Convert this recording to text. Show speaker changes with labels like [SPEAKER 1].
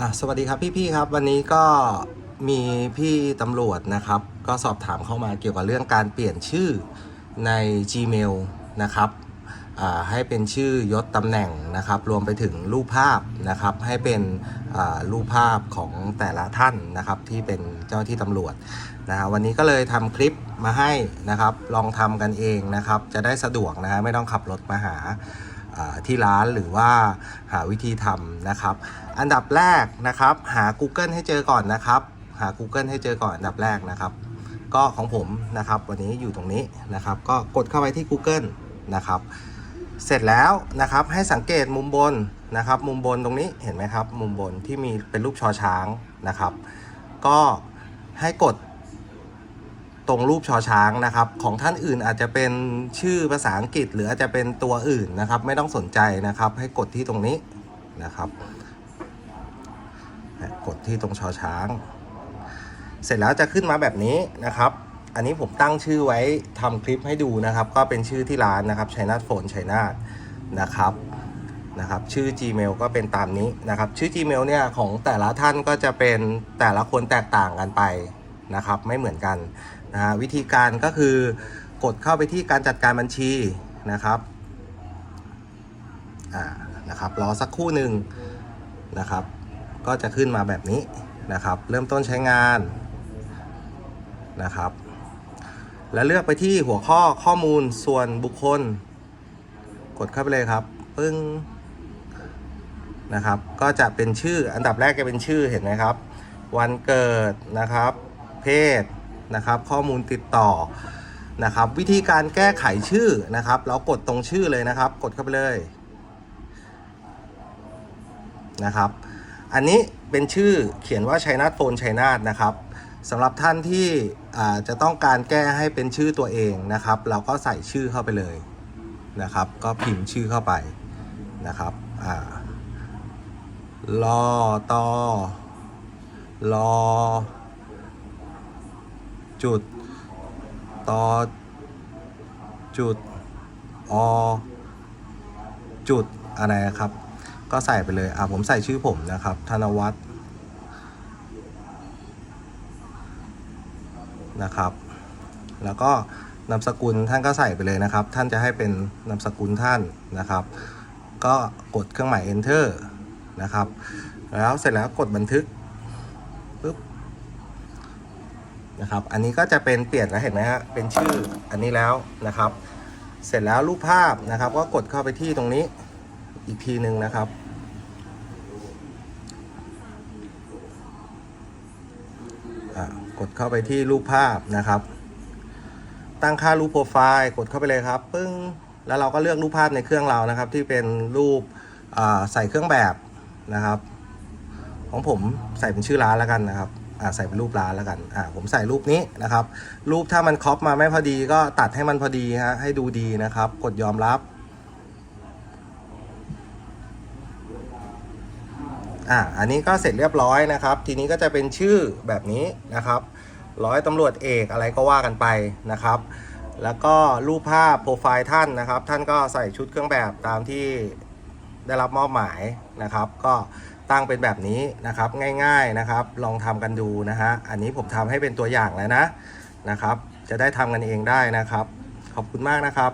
[SPEAKER 1] อะสวัสดีครับพี่ๆครับ วันนี้ก็มีพี่ตำรวจนะครับ ก็สอบถามเข้ามาเกี่ยวกับเรื่องการเปลี่ยนชื่อใน Gmail นะครับอ่าให้เป็นชื่อยศตำแหน่งนะครับ รวมไปถึงรูปภาพนะครับ ให้เป็นอ่ารูปภาพของแต่ละท่านนะครับ ที่เป็นเจ้าที่ตำรวจนะฮะวันนี้ก็เลยทำคลิปมาให้นะครับ ลองทำกันเองนะครับ จะได้สะดวกนะฮะไม่ต้องขับรถมาหา ที่ร้านหรือว่าหาวิธีทำนะครับ อันดับแรกนะครับหา Google ให้เจอก่อนนะครับ หา Google ให้เจอก่อนอันดับแรกนะครับ ก็ของผมนะครับวันนี้อยู่ตรงนี้นะครับ ก็กดเข้าไปที่ Google นะครับ เสร็จแล้วนะครับให้สังเกตมุมบนนะครับ มุมบนตรงนี้เห็นไหมครับ มุมบนที่มีเป็นรูปชอช้างนะครับ ก็ให้กด ตรงรูปชอช้างนะครับ ของท่านอื่นอาจจะเป็นชื่อภาษาอังกฤษ หรืออาจจะเป็นตัวอื่นนะครับ ไม่ต้องสนใจนะครับ ให้กดที่ตรงนี้นะครับ กดที่ตรงชอช้าง เสร็จแล้วจะขึ้นมาแบบนี้นะครับ อันนี้ผมตั้งชื่อไว้ทำคลิปให้ดูนะครับ ก็เป็นชื่อที่ร้านนะครับชัยนาทโฟนชัยนาทนะครับนะครับชื่อ Gmail ก็เป็นตามนี้นะครับ ชื่อ Gmail เนี่ยของแต่ละท่านก็จะเป็นแต่ละคนแตกต่างกันไปนะครับ ไม่เหมือนกัน นะฮะวิธีการก็คือกดเข้าไปที่การจัดการบัญชีนะครับอ่านะครับรอสักครู่หนึ่งนะครับ ก็จะขึ้นมาแบบนี้นะครับ เริ่มต้นใช้งานนะครับ แล้วเลือกไปที่หัวข้อข้อมูลส่วนบุคคล กดเข้าไปเลยครับปึ้งนะครับ ก็จะเป็นชื่ออันดับแรกจะเป็นชื่อเห็นไหมครับ วันเกิดนะครับ เพศ นะครับ ข้อมูลติดต่อนะครับ วิธีการแก้ไขชื่อนะครับ เรากดตรงชื่อเลยนะครับ กดเข้าไปเลยนะครับ อันนี้เป็นชื่อเขียนว่าชัยนาทโฟนชัยนาทนะครับสำหรับท่านที่จะต้องการแก้ให้เป็นชื่อตัวเองนะครับ เราก็ใส่ชื่อเข้าไปเลยนะครับ ก็พิมพ์ชื่อเข้าไปนะครับอ่ารอตอรอ จุดตอจุด อ จุด อะไรครับ ก็ใส่ไปเลย อะ ผมใส่ชื่อผมนะครับ ธนวัฒน์นะครับ แล้วก็นามสกุลท่านก็ใส่ไปเลยนะครับ ท่านจะให้เป็นนามสกุลท่านนะครับ ก็กดเครื่องหมาย enter นะครับ แล้วเสร็จแล้วกดบันทึกปุ๊บ นะครับ อันนี้ก็จะเป็นเปลี่ยนแล้วเห็นไหมฮะ เป็นชื่ออันนี้แล้วนะครับ เสร็จแล้วรูปภาพนะครับ ก็กดเข้าไปที่ตรงนี้อีกทีหนึ่งนะครับ กดเข้าไปที่รูปภาพนะครับ ตั้งค่ารูปโปรไฟล์ กดเข้าไปเลยครับ ปึ้ง แล้วเราก็เลือกรูปภาพในเครื่องเรานะครับ ที่เป็นรูปใส่เครื่องแบบนะครับ ของผมใส่เป็นชื่อร้านแล้วกันนะครับ อ่าใส่เป็นรูปร้านแล้วกันอ่าผมใส่รูปนี้นะครับ รูปถ้ามันครอปมาไม่พอดีก็ตัดให้มันพอดีฮะให้ดูดีนะครับ กดยอมรับอะอันนี้ก็เสร็จเรียบร้อยนะครับ ทีนี้ก็จะเป็นชื่อแบบนี้นะครับ ร้อยตำรวจเอกอะไรก็ว่ากันไปนะครับ แล้วก็รูปภาพโปรไฟล์ท่านนะครับ ท่านก็ใส่ชุดเครื่องแบบตามที่ ได้รับมอบหมายนะครับ ก็ตั้งเป็นแบบนี้นะครับง่ายๆนะครับ ลองทำกันดูนะฮะอันนี้ผมทำให้เป็นตัวอย่างแล้วนะนะครับ จะได้ทำกันเองได้นะครับ ขอบคุณมากนะครับ